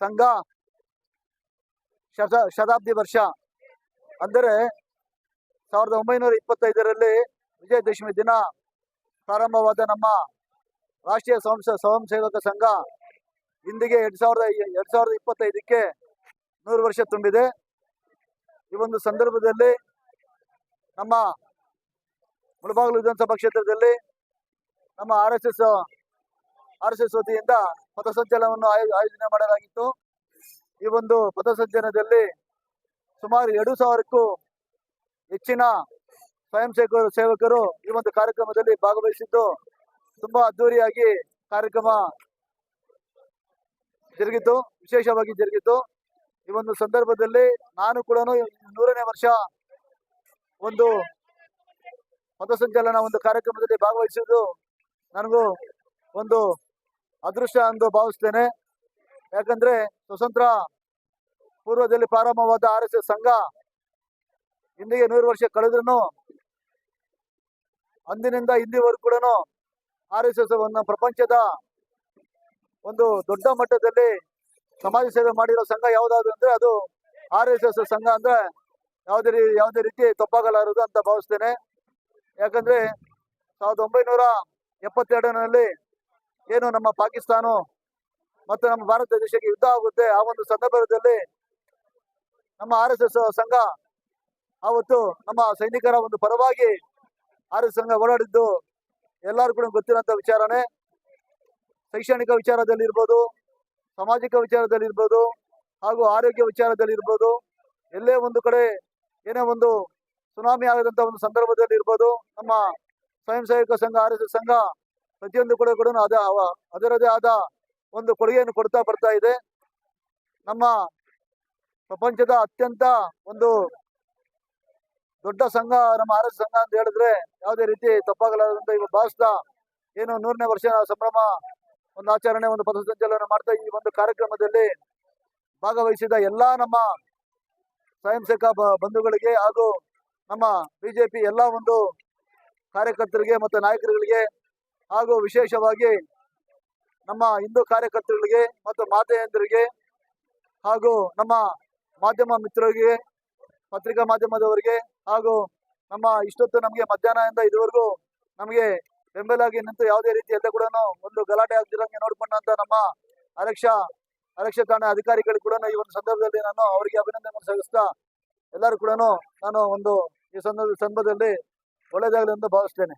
ಸಂಘ ಶತ ಶತಾಬ್ದಿ ವರ್ಷ. ಅಂದರೆ ಸಾವಿರದ ಒಂಬೈನೂರ ಇಪ್ಪತ್ತೈದರಲ್ಲಿ ವಿಜಯದಶಮಿ ದಿನ ಪ್ರಾರಂಭವಾದ ನಮ್ಮ ರಾಷ್ಟ್ರೀಯ ಸ್ವಯಂ ಸ್ವಯಂ ಸೇವಕ ಸಂಘ ಇಂದಿಗೆ ಎರಡ್ ಸಾವಿರದ ಎರಡ್ ಸಾವಿರದ ಇಪ್ಪತ್ತೈದಕ್ಕೆ ನೂರು ವರ್ಷ ತುಂಬಿದೆ. ಈ ಒಂದು ಸಂದರ್ಭದಲ್ಲಿ ನಮ್ಮ ಮುಳಬಾಗಿಲು ವಿಧಾನಸಭಾ ಕ್ಷೇತ್ರದಲ್ಲಿ ನಮ್ಮ R S S, R S S ವತಿಯಿಂದ ಪಥಸಂಚಲನವನ್ನು ಆಯೋ- ಆಯೋಜನೆ ಮಾಡಲಾಗಿತ್ತು. ಈ ಒಂದು ಪಥಸಂಚಲನದಲ್ಲಿ ಸುಮಾರು ಎರಡು ಸಾವಿರಕ್ಕೂ ಹೆಚ್ಚಿನ ಸ್ವಯಂ ಸೇವಕರು ಸೇವಕರು ಈ ಒಂದು ಕಾರ್ಯಕ್ರಮದಲ್ಲಿ ಭಾಗವಹಿಸಿದ್ದು ತುಂಬಾ ಅದ್ದೂರಿಯಾಗಿ ಕಾರ್ಯಕ್ರಮ ಜರುಗಿತು ವಿಶೇಷವಾಗಿ ಜರುಗಿತು ಈ ಒಂದು ಸಂದರ್ಭದಲ್ಲಿ ನಾನು ಕೂಡ ನೂರನೇ ವರ್ಷ ಒಂದು ಪಥಸಂಚಲನ ಒಂದು ಕಾರ್ಯಕ್ರಮದಲ್ಲಿ ಭಾಗವಹಿಸುವುದು ನನಗೂ ಒಂದು ಅದೃಷ್ಟ ಎಂದು ಭಾವಿಸ್ತೇನೆ. ಯಾಕಂದ್ರೆ ಸ್ವತಂತ್ರ ಪೂರ್ವದಲ್ಲಿ ಪ್ರಾರಂಭವಾದ ಆರ್ ಎಸ್ ಎಸ್ ಸಂಘ ಇಂದಿಗೆ ನೂರು ವರ್ಷ ಕಳೆದ್ರೂ ಅಂದಿನಿಂದ ಇಂದಿವರೆಗೂ ಕೂಡ ಆರ್ ಎಸ್ ಎಸ್ ಒಂದು ಪ್ರಪಂಚದ ಒಂದು ದೊಡ್ಡ ಮಟ್ಟದಲ್ಲಿ ಸಮಾಜ ಸೇವೆ ಮಾಡಿರೋ ಸಂಘ ಯಾವ್ದಾದ್ರು ಅಂದ್ರೆ ಅದು ಆರ್ ಎಸ್ ಎಸ್ ಸಂಘ ಅಂದ್ರೆ ಯಾವುದೇ ರೀ, ಯಾವುದೇ ರೀತಿ ತಪ್ಪಾಗಲಾರದು ಅಂತ ಭಾವಿಸ್ತೇನೆ. ಯಾಕಂದ್ರೆ ಸಾವಿರದ ಒಂಬೈನೂರ ಎಪ್ಪತ್ತೆರಡರಲ್ಲಿ ಏನು ನಮ್ಮ ಪಾಕಿಸ್ತಾನ ಮತ್ತು ನಮ್ಮ ಭಾರತ ದೇಶಕ್ಕೆ ಯುದ್ಧ ಆಗುತ್ತೆ. ಆ ಒಂದು ಸಂದರ್ಭದಲ್ಲಿ ನಮ್ಮ ಆರ್ ಎಸ್ ಎಸ್ ಸಂಘ ಆವತ್ತು ನಮ್ಮ ಸೈನಿಕರ ಒಂದು ಪರವಾಗಿ ಆರ್ ಎಸ್ ಸಂಘ ಓಡಾಡಿದ್ದು ಎಲ್ಲರೂ ಕೂಡ ಗೊತ್ತಿರೋಂಥ ವಿಚಾರನೇ. ಶೈಕ್ಷಣಿಕ ವಿಚಾರದಲ್ಲಿ ಇರ್ಬೋದು, ಸಾಮಾಜಿಕ ವಿಚಾರದಲ್ಲಿ ಇರ್ಬೋದು ಹಾಗೂ ಆರೋಗ್ಯ ವಿಚಾರದಲ್ಲಿ ಇರ್ಬೋದು, ಎಲ್ಲೇ ಒಂದು ಕಡೆ ಏನೇ ಒಂದು ಸುನಾಮಿ ಆಗದಂತ ಒಂದು ಸಂದರ್ಭದಲ್ಲಿ ಇರ್ಬೋದು, ನಮ್ಮ ಸ್ವಯಂ ಸಂಘ, ಆರ್ ಎಸ್ ಎಸ್ ಸಂಘ ಪ್ರತಿಯೊಂದು ಕೂಡ ಕೂಡ ಅದ ಅದರದೇ ಆದ ಒಂದು ಕೊಡುಗೆಯನ್ನು ಕೊಡ್ತಾ ಬರ್ತಾ ಇದೆ. ನಮ್ಮ ಪ್ರಪಂಚದ ಅತ್ಯಂತ ಒಂದು ದೊಡ್ಡ ಸಂಘ, ನಮ್ಮ ಆರೋಗ್ಯ ಸಂಘ ಅಂತ ಹೇಳಿದ್ರೆ ಯಾವುದೇ ರೀತಿ ತಪ್ಪಾಗಲಾರದಂತ ಇವಾಗ ಭಾವಿಸ್ತಾ ಏನು ನೂರನೇ ವರ್ಷ ಸಂಭ್ರಮ, ಒಂದು ಆಚರಣೆ, ಒಂದು ಪಥಸಂಚಲನ ಮಾಡ್ತಾ ಈ ಒಂದು ಕಾರ್ಯಕ್ರಮದಲ್ಲಿ ಭಾಗವಹಿಸಿದ ಎಲ್ಲಾ ನಮ್ಮ ಸ್ವಯಂ ಸೇವಕ ಬಂಧುಗಳಿಗೆ ಹಾಗೂ ನಮ್ಮ ಬಿಜೆಪಿ ಎಲ್ಲ ಒಂದು ಕಾರ್ಯಕರ್ತರಿಗೆ ಮತ್ತು ನಾಯಕರುಗಳಿಗೆ ಹಾಗೂ ವಿಶೇಷವಾಗಿ ನಮ್ಮ ಹಿಂದೂ ಕಾರ್ಯಕರ್ತರಿಗೆ ಮತ್ತು ಮಾತೆಯಂದರಿಗೆ ಹಾಗೂ ನಮ್ಮ ಮಾಧ್ಯಮ ಮಿತ್ರರಿಗೆ, ಪತ್ರಿಕಾ ಮಾಧ್ಯಮದವರಿಗೆ ಹಾಗೂ ನಮ್ಮ ಇಷ್ಟೊತ್ತು ನಮಗೆ ಮಧ್ಯಾಹ್ನದಿಂದ ಇದುವರೆಗೂ ನಮಗೆ ಬೆಂಬಲಾಗಿ ನಿಂತು ಯಾವುದೇ ರೀತಿ ಎಲ್ಲ ಕೂಡ ಒಂದು ಗಲಾಟೆ ಆಗದಿರಂಗೆ ನೋಡ್ಕೊಂಡಂತ ನಮ್ಮ ಆರಕ್ಷಾ ಆರಕ್ಷಾ ಠಾಣೆ ಅಧಿಕಾರಿಗಳು ಕೂಡ ಈ ಒಂದು ಸಂದರ್ಭದಲ್ಲಿ ನಾನು ಅವರಿಗೆ ಅಭಿನಂದನೆ ಸಲ್ಲಿಸ್ತಾ ಎಲ್ಲರೂ ಕೂಡ ನಾನು ಒಂದು ಈ ಸಂದರ್ಭ ಸಂದರ್ಭದಲ್ಲಿ ಒಳ್ಳೇದಾಗಲಿ ಎಂದು ಭಾವಿಸ್ತೇನೆ.